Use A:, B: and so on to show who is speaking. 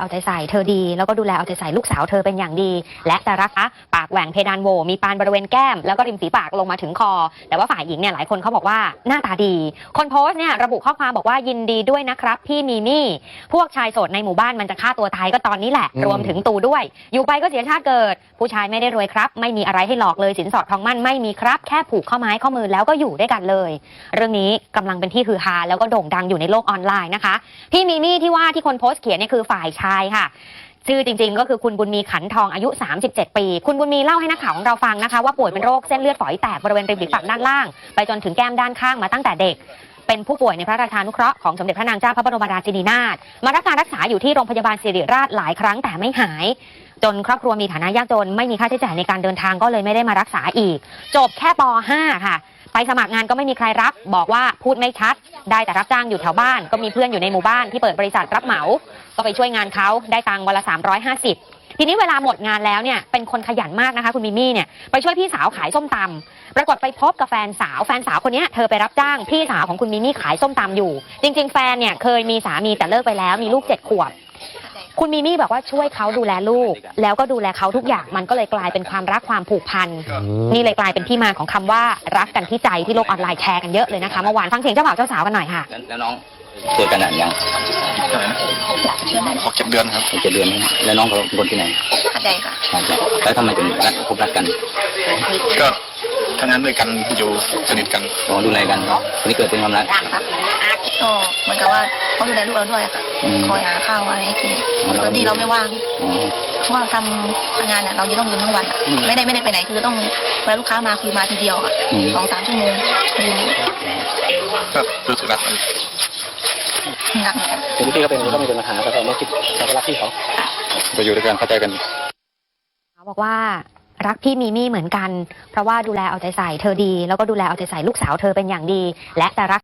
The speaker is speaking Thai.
A: เอาใจใส่เธอดี แล้วก็ดูแลเอาใจใส่ลูกสาวเธอเป็นอย่างดี และจะรักนะปากแหว่งเพดานโหวมีปานบริเวณแก้ม แล้วก็ริมฝีปากลงมาถึงคอ แต่ว่าฝ่ายหญิงเนี่ยหลายคนเขาบอกว่าหน้าตาดี คนโพสต์เนี่ยระบุข้อความบอกว่ายินดีด้วยนะครับพี่มีมี่ พวกชายโสดในหมู่บ้านมันจะฆ่าตัวตายก็ตอนนี้แหละ
B: อืม
A: รวมถึงตูด้วย อยู่ไปก็เสียชาติเกิด ผู้ชายไม่ได้รวยครับ ไม่มีอะไรให้หลอกเลยสินสอดทองมั่นไม่มีครับ แค่ผูกข้อไม้ข้อมือแล้วก็อยู่ด้วยกันเลย เรื่องนี้กำลังเป็นที่ฮือฮาแล้วก็โด่งดังอยู่ในโลกออนไลน์นะคะ พี่มีมี่ที่ว่าที่คนโพสต์เขียนเนี่ยคือฝ่ายชายค่ะ ชื่อจริง ๆ ก็คือคุณบุญมีขันทองอายุ 37 ปี คุณบุญมีเล่าให้นักข่าวของเราฟังนะคะ ว่าป่วยเป็นโรคเส้นเลือดฝอยแตกบริเวณริมฝีปากด้านล่าง ไปจนถึงแก้มด้านข้างมาตั้งแต่เด็กเป็นผู้ป่วยในพระราชานุเคราะห์ของสมเด็จพระนางเจ้าพระบรมราชินีนาถมารับการรักษาอยู่ที่โรงพยาบาลศิริราชหลายครั้งแต่ไม่หาย จนครอบครัวมีฐานะยากจน ไม่มีค่าใช้จ่ายในการเดินทางก็เลยไม่ได้มารักษาอีก จบแค่ป .5 ค่ะ ไปสมัครงานก็ไม่มีใครรับ บอกว่าพูดไม่ชัด ได้แต่รับจ้างอยู่แถวบ้าน ก็มีเพื่อนอยู่ในหมู่บ้านที่เปิดบริษัทรับเหมา ก็ไปช่วยงานเขาได้ตังค์วันละ 350 ทีนี้เวลาหมดงานแล้วเนี่ยเป็นคนขยันมากนะคะ คุณมิมี่เนี่ยไปช่วยพี่สาวขายส้มตำปรากฏไปพบกับแฟนสาวแฟนสาวคนนี้เธอไปรับจ้างพี่สาวของคุณมิมี่ขายส้มตำอยู่ จริง ๆ แฟนเนี่ยเคยมีสามีแต่เลิกไปแล้วมีลูกเจ็ดขวบ คุณมิมี่บอกว่าช่วยเขาดูแลลูก แล้วก็ดูแลเขาทุกอย่างมันก็เลยกลายเป็นความรักความผูกพันนี่เลยกลายเป็นที่มาของคำว่ารักกันที่ใจที่โลกออนไลน์แชร์กันเยอะเลยนะคะเมื่อวานฟังเสียงเจ้าบ่าวเจ้าสาวกันหน่อยค่ะ
C: แล้วแล้วน้องเจอกันนานยัง
B: เท่าไหร่นะหกเจ็ดเดือนครับ
C: เจ็ดเดือนไหมแล้วน้องเขาเป็นคนที่ไหน
D: เข้าใจค่ะ
C: อาจจะแล้วทำไมถึงรักพบรักกัน
B: ก็ทำงานด้วยกันอยู่สนิทกัน
C: มองดูแลกันคนนี้เกิดเป็นความรัก
D: ก็เหมือนกับว่า เขาดูแลลูกเราด้วยค่ะ
C: อืม
D: คอยหาข้าวอะไรให้กินโดยที่เราไม่ว่าง
C: อ๋อ
D: เพราะว่าทำงานเนี่ยเราจะต้องยืนทั้งวันอะ
C: อืม
D: ไม่ได้ไม่ได้ไปไหนคือต้องเวลาลูกค้ามาคือมาทีเดียวอะ
C: อืม
D: สองสามชั่วโมงยืน
B: ก็รู้สึกรักกัน
D: หนักเหมือนกัน
C: ถึงพี่ก็เป็นก็ไม่เป็นปัญหาแต่เราไม่คิดเราก็รักพี่เขา
B: ไปอยู่ด้วยกันเข้าใจกัน
A: เขาบอกว่ารักพี่มีมี่เหมือนกัน เพราะว่าดูแลเอาใจใส่เธอดี แล้วก็ดูแลเอาใจใส่ลูกสาวเธอเป็นอย่างดี และจะรัก